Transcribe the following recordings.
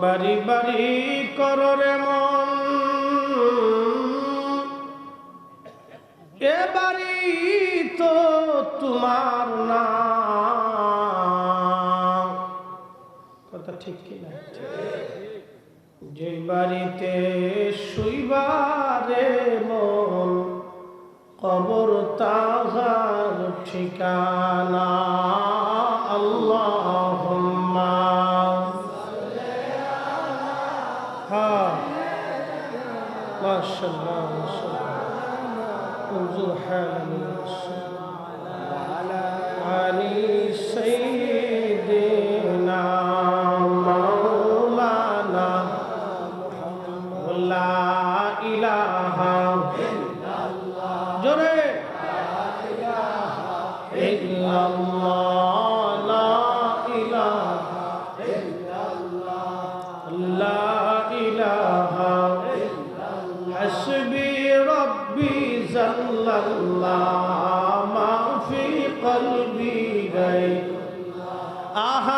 বাড়ি বাড়ি কররে মন। এ বাড়ি তো তোমার না। কথা ঠিক কিনা? যে বাড়িতে শুইবারে মন, কবর তাহার ঠিকানা। شاء الله ما شاء انظر حالنا علي سيدنا ما في قلبي غير. আহা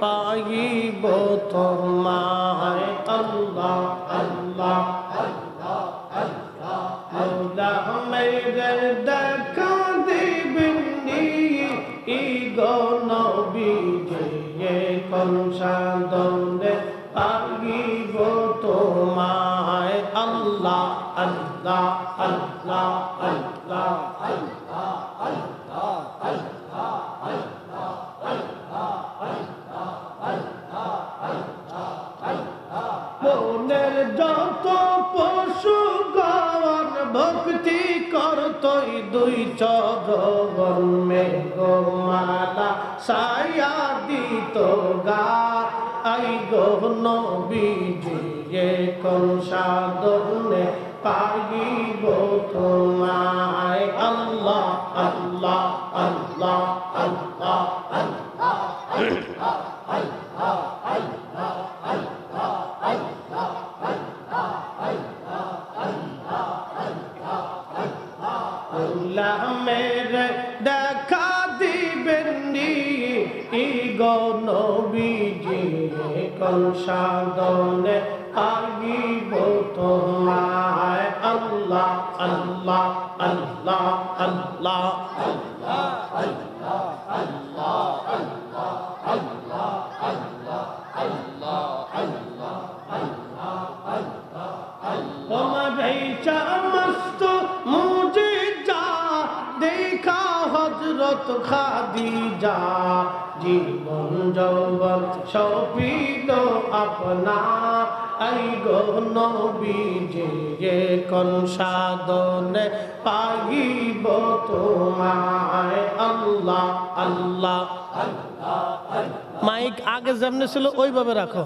পাইব তোর মায় আল্লাহ আল্লাহ আল্লাহ আল্লাহ। আল্লাহ মেরে দেখা দিবনি। ই গো নবী জয়ে কোন সাদনে পাইব তোর মায় আল্লাহ আল্লাহ আল্লাহ আল্লাহ আল্লাহ আল্লাহ। করতই দুই চরণ মে গোমালা সায়া দিত গা। আই গো নবীজি কোন সাধনে পাইব তোমায় আল্লাহ মেরে দেখা দিবেননি ইগো নবীজি কোন সাধনে আগিব তোমায় আল্লাহ আল্লাহ আল্লাহ আল্লাহ তোমার ভেচা মস্ত হজরত খাদিজা জীবন যৌবন সপিল আপনা। আই গো নবীজি যে কোন সাধনে পাইব তোমায়। আল্লাহ আল্লাহ মাইক আগে যেমনি ছিল ওইভাবে রাখো।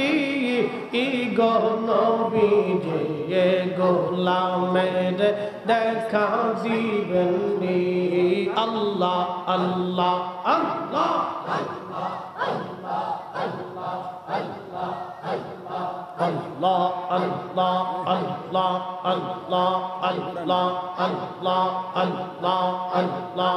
কাঙ্গালের দেখা দিবেন্দি ই গো নবীজি এ গোলামের দেখা দিবেন্দি আল্লাহ আল্লাহ আল্লাহ আল্লাহ আল্লাহ আল্লাহ আল্লাহ আল্লাহ আল্লাহ আল্লাহ আল্লাহ